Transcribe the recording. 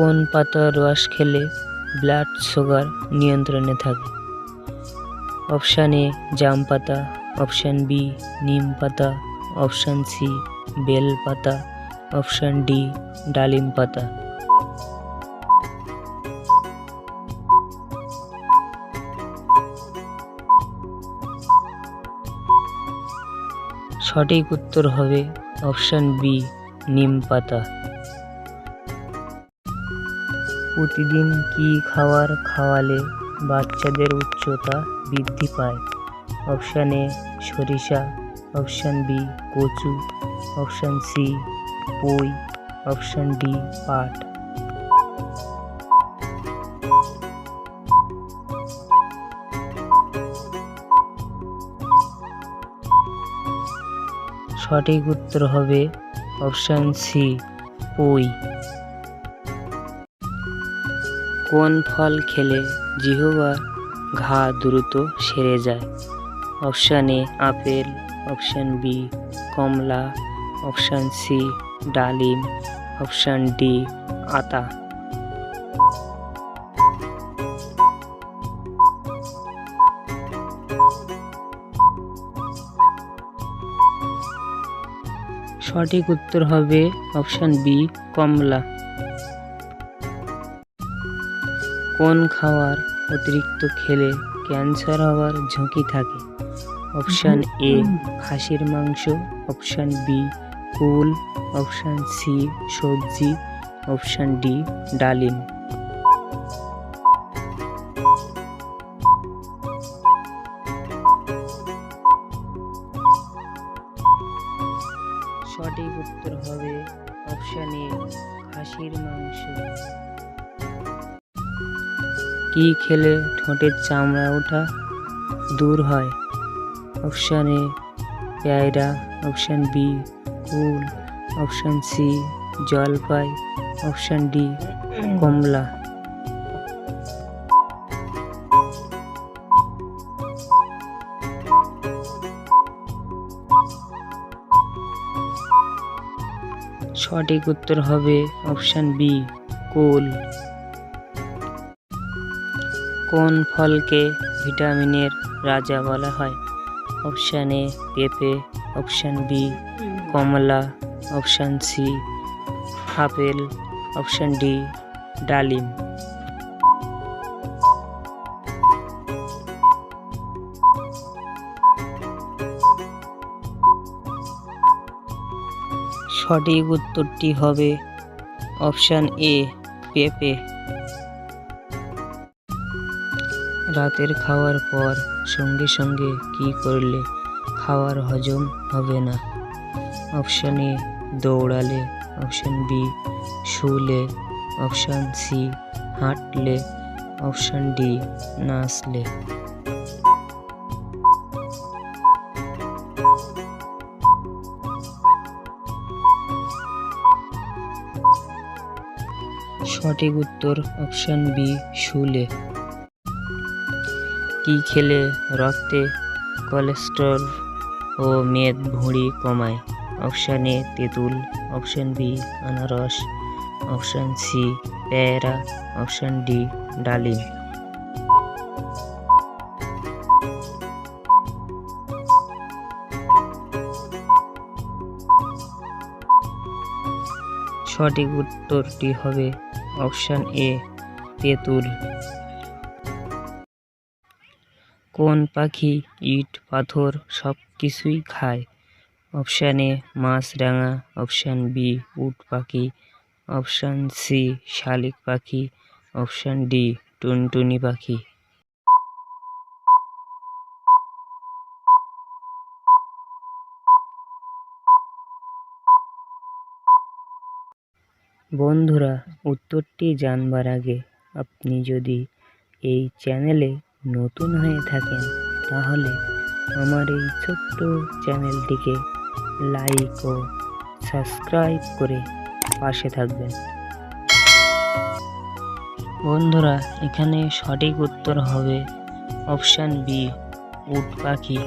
কোন পাতার রস খেলে ব্লাড সুগার নিয়ন্ত্রণে থাকে? অপশান এ জাম পাতা। অপশান বি নিম পাতা। অপশান সি বেল পাতা। অপশান ডি ডালিম পাতা। সঠিক উত্তর হবে অপশান বি নিম পাতা। প্রতিদিন কি খাবার খাওয়ালে বাচ্চাদের উচ্চতা বৃদ্ধি পায়? অপশান এ, সরিষা, অপশান বি, কচু, অপশান সি, পই, অপশান ডি, পাট। সঠিক উত্তর হবে অপশান সি, পই। কোন ফল খেলে জিহ্বার ঘা দ্রুত সেরে যায়? Option A apple, option B Kamala, option C ডালিম, অপশান ডি আতা। সঠিক উত্তর হবে অপশান বি কমলা। কোন খাবার অতিরিক্ত খেলে ক্যান্সার হওয়ার ঝুঁকি থাকে। অপশান এ, খাসির মাংস। অপশান বি, কুল। অপশান সি, সবজি। অপশান ডি, ডালিম। সঠিক উত্তর হবে অপশান এ, খাসির মাংস। কি খেলে ঠোঁটের চামড়া ওঠা দূর হয়? অপশান এ, পেয়ারা। অপশান বি, কুল। অপশান সি জলপাই অপশান ডি, কমলা। সঠিক উত্তর হবে অপশান বি, কুল। কোন ফলকে ভিটামিনের রাজা বলা হয়? অপশান এ পেঁপে, অপশান বি কমলা, option C apple, option D ডালিম। সঠিক উত্তরটি হবে অপশান এ, পেঁপে। রাতের খাওয়ার পর সঙ্গে সঙ্গে কি করলে খাওয়ার হজম হবে না? অপশান এ, দৌড়ালে। অপশান বি, শুলে। অপশান সি, হাঁটলে। অপশান ডি, নাচলে। সঠিক উত্তর অপশান বি, শুলে। কি খেলে রক্তে কোলেস্টেরল ও মেদ ভুঁড়ি কমায়? অপশান এ তেঁতুল। অপশান বি আনারস। অপশান সি পেয়ারা। অপশান ডি ডালিম। সঠিক উত্তরটি হবে অপশান এ তেঁতুল। কোন পাখি, ইট, পাথর সব কিছুই খায় অপশান এ মাছরাঙা অপশান বি উট, পাখি। অপশান সি শালিক পাখি। অপশান ডি টুনটুনি পাখি। বন্ধুরা, উত্তরটি জানবার আগে আপনি যদি এই চ্যানেলে নতুন হয়ে থাকেন, তাহলে আমার এই ছোট্ট চ্যানেলটিকে লাইক ও সাবস্ক্রাইব করে পাশে থাকবেন। বন্ধুরা, এখানে সঠিক উত্তর হবে অপশান বি, উট পাখি।